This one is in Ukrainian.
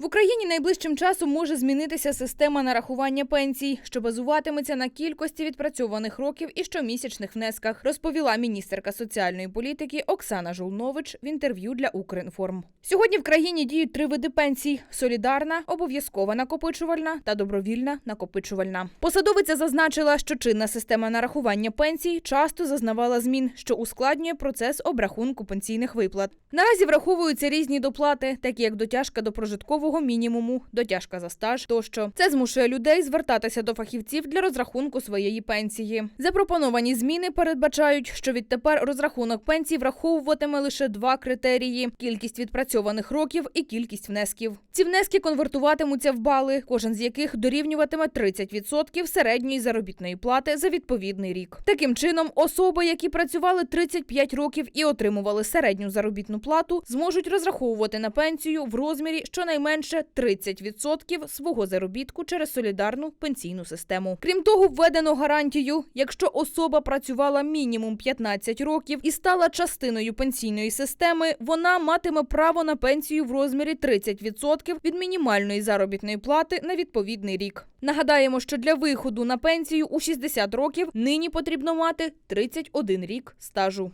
В Україні найближчим часом може змінитися система нарахування пенсій, що базуватиметься на кількості відпрацьованих років і щомісячних внесках, розповіла міністерка соціальної політики Оксана Жолнович в інтерв'ю для Укрінформ. Сьогодні в країні діють три види пенсій: солідарна, обов'язкова накопичувальна та добровільна накопичувальна. Посадовиця зазначила, що чинна система нарахування пенсій часто зазнавала змін, що ускладнює процес обрахунку пенсійних виплат. Наразі враховуються різні доплати, такі як дотяжка до прожиткового мінімуму, дотяжка за стаж тощо. Це змушує людей звертатися до фахівців для розрахунку своєї пенсії. Запропоновані зміни передбачають, що відтепер розрахунок пенсій враховуватиме лише два критерії: кількість відпрацьованих років і кількість внесків. Ці внески конвертуватимуться в бали, кожен з яких дорівнюватиме 30% середньої заробітної плати за відповідний рік. Таким чином, особи, які працювали 35 років і отримували середню заробітну плату, зможуть розраховувати на пенсію в розмірі щонайменше 30% свого заробітку через солідарну пенсійну систему. Крім того, введено гарантію, якщо особа працювала мінімум 15 років і стала частиною пенсійної системи, вона матиме право на пенсію в розмірі 30% від мінімальної заробітної плати на відповідний рік. Нагадаємо, що для виходу на пенсію у 60 років нині потрібно мати 31 рік стажу.